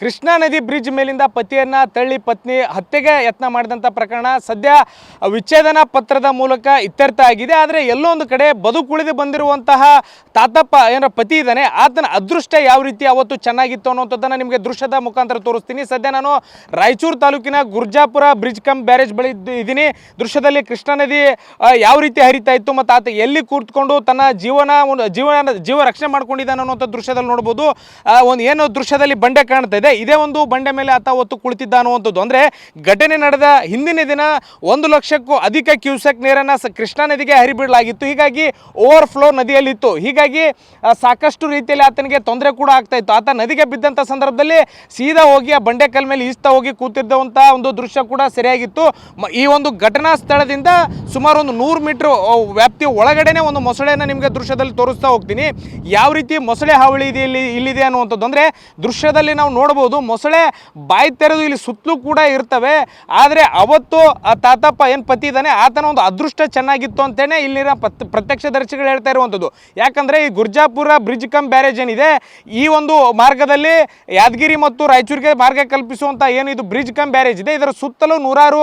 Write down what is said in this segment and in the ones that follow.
ಕೃಷ್ಣಾ ನದಿ ಬ್ರಿಡ್ಜ್ ಮೇಲಿಂದ ಪತಿಯನ್ನ ತಳ್ಳಿ ಪತ್ನಿ ಹತ್ಯೆಗೆ ಯತ್ನ ಮಾಡಿದಂಥ ಪ್ರಕರಣ ಸದ್ಯ ವಿಚ್ಛೇದನ ಪತ್ರದ ಮೂಲಕ ಇತ್ಯರ್ಥ ಆಗಿದೆ. ಆದರೆ ಎಲ್ಲೊಂದು ಕಡೆ ಕಡೆ ಬದುಕುಳಿದು ಬಂದಿರುವಂತಹ ತಾತಪ್ಪ ಏನೋ ಪತಿ ಇದ್ದಾನೆ, ಆತನ ಅದೃಷ್ಟ ಯಾವ ರೀತಿ ಅವತ್ತು ಚೆನ್ನಾಗಿತ್ತು ಅನ್ನುವಂಥದ್ದನ್ನು ನಿಮಗೆ ದೃಶ್ಯದ ಮುಖಾಂತರ ತೋರಿಸ್ತೀನಿ. ಸದ್ಯ ನಾನು ರಾಯಚೂರು ತಾಲೂಕಿನ ಗುರ್ಜಾಪುರ ಬ್ರಿಡ್ಜ್ ಕಮ್ ಬ್ಯಾರೇಜ್ ಬಳಿ ಇದ್ದೀನಿ. ದೃಶ್ಯದಲ್ಲಿ ಕೃಷ್ಣಾ ನದಿ ಯಾವ ರೀತಿ ಹರಿತಾ ಇತ್ತು ಮತ್ತು ಆತ ಎಲ್ಲಿ ಕೂತ್ಕೊಂಡು ತನ್ನ ಜೀವನ, ಒಂದು ಜೀವನ, ಜೀವ ರಕ್ಷಣೆ ಮಾಡ್ಕೊಂಡಿದ್ದಾನೆ ಅನ್ನೋಂಥ ದೃಶ್ಯದಲ್ಲಿ ನೋಡ್ಬೋದು. ಒಂದು ಏನೋ ದೃಶ್ಯದಲ್ಲಿ ಬಂಡೆ ಕಾಣ್ತಾ ಇದೆ. ಇದೇ ಒಂದು ಬಂಡೆ ಮೇಲೆ ಆತ ಹೊತ್ತು ಕುಳಿತಿದ್ದ ಅನ್ನುವಂಥದ್ದು ಅಂದರೆ ಘಟನೆ ನಡೆದ ಹಿಂದಿನ ದಿನ ಒಂದು ಲಕ್ಷಕ್ಕೂ ಅಧಿಕ ಕ್ಯೂಸೆಕ್ ನೀರನ್ನು ಕೃಷ್ಣಾ ನದಿಗೆ ಹರಿಬಿಡಲಾಗಿತ್ತು. ಹೀಗಾಗಿ ಓವರ್ಫ್ಲೋ ನದಿಯಲ್ಲಿತ್ತು. ಹೀಗಾಗಿ ಸಾಕಷ್ಟು ರೀತಿಯಲ್ಲಿ ಆತನಿಗೆ ತೊಂದರೆ ಕೂಡ ಆಗ್ತಾ ಇತ್ತು. ಆತ ನದಿಗೆ ಬಿದ್ದಂಥ ಸಂದರ್ಭದಲ್ಲಿ ಸೀದಾ ಹೋಗಿ ಆ ಬಂಡೆ ಕಲ್ ಮೇಲೆ ಈಸ್ತಾ ಹೋಗಿ ಕೂತಿದ್ದಂಥ ಒಂದು ದೃಶ್ಯ ಕೂಡ ಸರಿಯಾಗಿತ್ತು. ಈ ಒಂದು ಘಟನಾ ಸ್ಥಳದಿಂದ ಸುಮಾರು ಒಂದು ನೂರು ಮೀಟ್ರ್ ವ್ಯಾಪ್ತಿಯ ಒಳಗಡೆನೆ ಒಂದು ಮೊಸಳೆಯನ್ನು ನಿಮಗೆ ದೃಶ್ಯದಲ್ಲಿ ತೋರಿಸ್ತಾ ಹೋಗ್ತೀನಿ. ಯಾವ ರೀತಿ ಮೊಸಳೆ ಹಾವಳಿ ಇದೆ, ಇಲ್ಲಿ, ಇಲ್ಲಿದೆ ಅನ್ನುವಂಥದ್ದು. ಅಂದರೆ ದೃಶ್ಯದಲ್ಲಿ ನಾವು ನೋಡ್ಬೋದು ಮೊಸಳೆ ಬಾಯಿ ತೆರೆದು ಇಲ್ಲಿ ಸುತ್ತಲೂ ಕೂಡ ಇರ್ತವೆ. ಆದರೆ ಅವತ್ತು ಆ ತಾತಪ್ಪ ಏನು ಪತಿ ಇದ್ದಾನೆ, ಆತನ ಒಂದು ಅದೃಷ್ಟ ಚೆನ್ನಾಗಿತ್ತು ಅಂತೇನೆ ಇಲ್ಲಿನ ಪತ್ ಪ್ರತ್ಯಕ್ಷದರ್ಶಿಗಳು ಹೇಳ್ತಾ ಇರುವಂಥದ್ದು. ಯಾಕಂದರೆ ಈ ಗುರ್ಜಾಪುರ ಬ್ರಿಡ್ಜ್ ಕಮ್ ಬ್ಯಾರೇಜ್ ಏನಿದೆ, ಈ ಒಂದು ಮಾರ್ಗದಲ್ಲಿ ಯಾದಗಿರಿ ಮತ್ತು ರಾಯಚೂರಿಗೆ ಮಾರ್ಗ ಕಲ್ಪಿಸುವಂಥ ಏನು ಇದು ಬ್ರಿಡ್ಜ್ ಕಮ್ ಬ್ಯಾರೇಜ್ ಇದೆ. ಇದರ ಸುತ್ತಲೂ ನೂರಾರು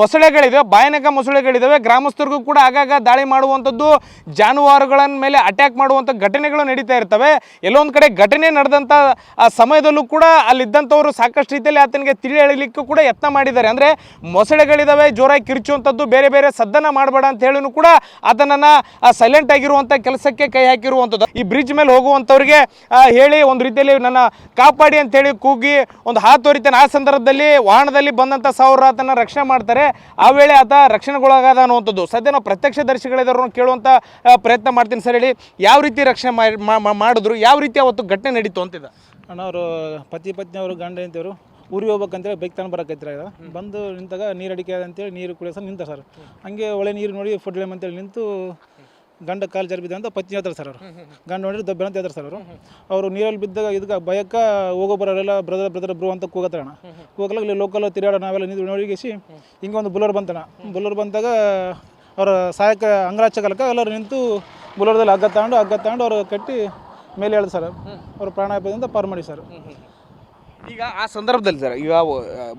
ಮೊಸಳೆಗಳಿವೆ ಭಯಾನಕ ಮೊಸಳೆಗಳಿದ್ದಾವೆ ಗ್ರಾಮಸ್ಥರಿಗೂ ಕೂಡ ಆಗಾಗ ದಾಳಿ ಮಾಡುವಂಥದ್ದು ಜಾನುವಾರುಗಳ ಮೇಲೆ ಅಟ್ಯಾಕ್ ಮಾಡುವಂಥ ಘಟನೆಗಳು ನಡೀತಾ ಇರ್ತವೆ. ಎಲ್ಲೊಂದು ಕಡೆ ಘಟನೆ ನಡೆದಂಥ ಆ, ಸಮಯದಲ್ಲೂ ಕೂಡ ಅಲ್ಲಿದ್ದಂಥವರು ಸಾಕಷ್ಟು ರೀತಿಯಲ್ಲಿ ಆತನಿಗೆ ತಿಳಿ ಕೂಡ ಯತ್ನ ಮಾಡಿದ್ದಾರೆ. ಅಂದರೆ ಮೊಸಳೆಗಳಿದ್ದಾವೆ ಜೋರಾಗಿ ಕಿರಿಚುವಂಥದ್ದು, ಬೇರೆ ಬೇರೆ ಸದ್ದನ್ನ ಮಾಡಬೇಡ ಅಂತ ಹೇಳಿನೂ ಕೂಡ ಅದನ್ನು ಸೈಲೆಂಟ್ ಆಗಿರುವಂಥ ಕೆಲಸಕ್ಕೆ ಕೈ ಹಾಕಿರುವಂಥದ್ದು. ಈ ಬ್ರಿಡ್ಜ್ ಮೇಲೆ ಹೋಗುವಂಥವ್ರಿಗೆ ಹೇಳಿ ಒಂದು ರೀತಿಯಲ್ಲಿ ನನ್ನ ಕಾಪಾಡಿ ಅಂತೇಳಿ ಕೂಗಿ ಒಂದು ಹಾತೊರಿತಾನೆ ಆ ಸಂದರ್ಭದಲ್ಲಿ ವಾಹನದಲ್ಲಿ ಬಂದಂಥ ಸಾವಿರ ಆತನ ರಕ್ಷಣೆ ಮಾಡ್ತಾರೆ. ಆ ವೇಳೆ ಆತ ರಕ್ಷಣೆಗೊಳಗಾದ ಅನ್ನುವಂಥದ್ದು. ಸದ್ಯ ನಾವು ಪ್ರತ್ಯಕ್ಷದರ್ಶಿಗಳಿದ್ದವ್ರನ್ನ ಕೇಳುವಂಥ ಪ್ರಯತ್ನ ಮಾಡ್ತೀನಿ ಸರ್. ಹೇಳಿ, ಯಾವ ರೀತಿ ರಕ್ಷಣೆ ಮಾಡಿದ್ರು, ಯಾವ ರೀತಿ ಅವತ್ತು ಘಟನೆ ನಡೀತು ಅಂತಿದ್ದ ಅಣ್ಣ ಅವರು ಪತಿ ಪತ್ನಿ ಅವರು ಗಂಡ ಹೆಂಡತಿಯವರು ಊರಿಗೆ ಹೋಗ್ಬೇಕಂತೇಳಿ ಬೈಕ್ ತಗೊಂಡು ಬರಕೈತ್ರ ಬಂದು ನಿಂತಾಗ ನೀರು ಅಡಿಕೆ ಅಂತೇಳಿ ನೀರು ಕುಡಿಯೋ ನಿಂತ ಸರ್. ಹಂಗೆ ಒಳ್ಳೆ ನೀರು ನೋಡಿ ಫುಡ್ ಅಂತೇಳಿ ನಿಂತು ಗಂಡ ಕಾಲು ಜರಿ ಬಿದ್ದ ಅಂತ ಪತ್ನಿ ಹೇಳ್ತಾರೆ ಸರ್ ಅವರು. ಗಂಡ ನೋಡಿದ್ರೆ ದಬ್ಬೆ ಅಂತ ಹೇಳ್ತಾರೆ ಸರ್ ಅವರು. ಅವರು ನೀರಲ್ಲಿ ಬಿದ್ದಾಗ ಇದಕ್ಕೆ ಭಯಕ್ಕ ಹೋಗೋ ಬರೋರೆಲ್ಲ ಬ್ರದರ್ ಬ್ರದರ್ ಬ್ರೋ ಅಂತ ಕೂಗತ್ತಾರ ಅಣ್ಣ. ಕೂಗಲ್ಲ ಇಲ್ಲಿ ಲೋಕಲ್ ತಿರುಗಾಡೋ ನಾವೆಲ್ಲ ನಿಂತು ನೋಡಿಗಿಸಿ ಹಿಂಗೆ ಒಂದು ಬುಲರ್ ಬಂತಣ್ಣ. ಬುಲರ್ ಬಂದಾಗ ಅವರ ಸಹಾಯಕ ಅಂಗರಾಚಕಲಕ ಎಲ್ಲರೂ ನಿಂತು ಬುಲರ್ದಲ್ಲಿ ಹಗ್ಗ ತಗೊಂಡು ಹಗ್ಗ ತಗೊಂಡು ಅವರು ಕಟ್ಟಿ ಮೇಲೆ ಹೇಳ್ದು ಸರ್. ಅವ್ರ ಪ್ರಾಣಾಪಾಯದಿಂದ ಪಾರ್ ಮಾಡಿ ಸರ್. ಈಗ ಆ ಸಂದರ್ಭದಲ್ಲಿ ಸರ್ ಈಗ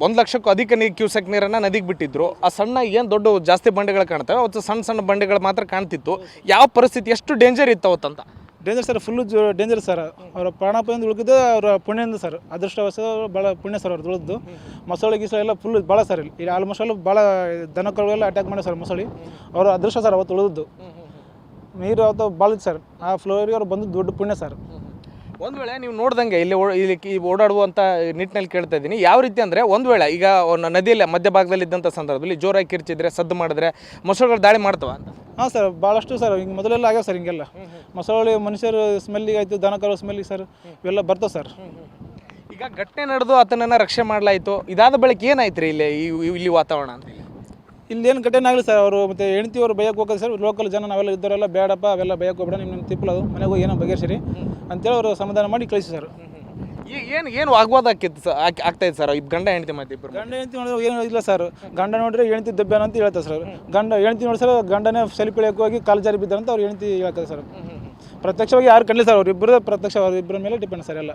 ಒಂದು ಲಕ್ಷಕ್ಕೂ ಅಧಿಕ ನೀರು ಕ್ಯೂಸೆಕ್ ನೀರನ್ನು ನದಿಗೆ ಬಿಟ್ಟಿದ್ರು. ಆ ಸಣ್ಣ ಏನು ದೊಡ್ಡ ಜಾಸ್ತಿ ಬಂಡೆಗಳು ಕಾಣ್ತವೆ ಅವತ್ತು ಸಣ್ಣ ಸಣ್ಣ ಬಂಡೆಗಳು ಮಾತ್ರ ಕಾಣ್ತಿತ್ತು. ಯಾವ ಪರಿಸ್ಥಿತಿ ಎಷ್ಟು ಡೇಂಜರ್ ಇತ್ತು ಅವತ್ತಂತ? Danger sir full danger sir. ಅವರ ಪ್ರಾಣಾಪಾಯದಿಂದ ಉಳಿದಿದ್ದು ಅವರ ಪುಣ್ಯದಿಂದ ಸರ್. ಅದೃಷ್ಟವಶ ಭಾಳ ಪುಣ್ಯ ಸರ್ ಅವ್ರು ಉಳಿದು ಮೊಸಳೆ ಗಿಸಳೆ ಎಲ್ಲ ಫುಲ್ ಭಾಳ ಸರ್ ಇಲ್ಲಿ. ಇಲ್ಲಿ ಆಲ್ಮೋಸ್ಟ್ ಎಲ್ಲ ಭಾಳ ದನಕರುಗಳೆಲ್ಲ ಅಟ್ಯಾಕ್ ಮಾಡಿ ಸರ್ ಮೊಸಳೆ. ಅವರು ಅದೃಷ್ಟ ಸರ್ ಅವತ್ತು ಉಳಿದಿದ್ದು. ನೀರು ಅದು ಭಾಳ ಸರ್. ಆ ಫ್ಲೋರಿಗೆ ಅವ್ರು ಬಂದು ದೊಡ್ಡ ಪುಣ್ಯ ಸರ್. ಒಂದು ವೇಳೆ ನೀವು ನೋಡ್ದಂಗೆ ಇಲ್ಲಿ ಓ- ಇಲ್ಲಿ ಈ ಓಡಾಡುವಂಥ ನಿಟ್ಟಿನಲ್ಲಿ ಕೇಳ್ತಾ ಇದ್ದೀನಿ. ಯಾವ ರೀತಿ ಅಂದರೆ ಒಂದು ವೇಳೆ ಈಗ ಒಂದು ನದಿಯಲ್ಲಿ ಮಧ್ಯಭಾಗದಲ್ಲಿ ಇದ್ದಂಥ ಸಂದರ್ಭದಲ್ಲಿ ಜೋರಾಗಿ ಕಿರ್ಚಿದ್ರೆ ಸದ್ದು ಮಾಡಿದ್ರೆ ಮೊಸಳುಗಳು ದಾಳಿ ಮಾಡ್ತವ ಅಂತ? ಹಾಂ ಸರ್ ಭಾಳಷ್ಟು ಸರ್ ಹಿಂಗೆ ಮೊದಲೆಲ್ಲ ಆಗ್ಯಾವ ಸರ್ ಹಿಂಗೆಲ್ಲ. ಮೊಸಳೆ ಮನುಷ್ಯರು ಸ್ಮೆಲ್ಲಿಗೆ ಆಯಿತು ದನಕರು ಸ್ಮೆಲ್ಲಿಗೆ ಸರ್ ಇವೆಲ್ಲ ಬರ್ತವೆ ಸರ್. ಈಗ ಘಟನೆ ನಡೆದು ಆತನನ್ನು ರಕ್ಷಣೆ ಮಾಡಲಾಯಿತು. ಇದಾದ ಬಳಿಕ ಏನಾಯ್ತು ರೀ ಇಲ್ಲಿ ಈ- ಈ- ಇಲ್ಲಿ ವಾತಾವರಣ ಅಂತ ಇಲ್ಲಿ ಏನು ಘಟನೆ ಆಗಲಿ ಸರ್ ಅವರು ಮತ್ತು ಹೆಂಡತಿ ಅವರು ಬೈಯಕ್ಕೆ ಹೋಗೋದು ಸರ್ ಲೋಕಲ್ ಜನ ನಾವೆಲ್ಲ ಇದ್ದವರೆಲ್ಲ ಬೇಡಪ್ಪ ಅವೆಲ್ಲ ಭಯಕ್ಕೆ ಹೋಗ್ಬೇಡ ನಿಮ್ಮ ತಿಪ್ಪಲದು ಮನೆಗೆ ಹೋಗಿ ಏನೋ ಬಗೆಹರಿಸಿರಿ ಅಂತೇಳಿ ಅವರು ಸಮಾಧಾನ ಮಾಡಿ ಕಳಿಸಿ ಸರ್. ಏನು ಏನು ವಾಗ್ವಾದ ಆಕಿತ್ತು ಸರ್ ಆಗ್ತಾ ಇದೆ ಸರ್ ಇಬ್ಬರು ಗಂಡ ಹೆಂಡತಿ ಮತ್ತೆ ಇಬ್ಬರು ಗಂಡ ಹೆಂಡತಿ ನೋಡಿದ್ರೆ ಏನು ಇಲ್ಲ ಸರ್ ಗಂಡ ನೋಡಿದ್ರೆ ಹೆಂಡತಿ ದಬ್ಬೆನ ಅಂತ ಹೇಳ್ತಾರೆ ಸರ್ ಗಂಡ ಹೆಂಡತಿ ನೋಡಿ ಸರ್ ಗಂಡನೇ ಸೆಲ್ಫಿ ಇಳಿಯಕ್ಕೆ ಹೋಗಿ ಕಾಲು ಜಾರಿ ಬಿದ್ದಾರೆ ಅಂತ ಅವ್ರು ಹೆಂಡತಿ ಹೇಳ್ತಾರೆ ಸರ್ ಪ್ರತ್ಯಕ್ಷವಾಗಿ ಯಾರು ಕಂಡಿಲ್ಲ ಸರ್ ಅವ್ರಿಬ್ಬರು ಪ್ರತ್ಯಕ್ಷ ಅವ್ರಿಬ್ಬರ ಮೇಲೆ ಡಿಪೆಂಡ್ ಸರ್ ಎಲ್ಲ.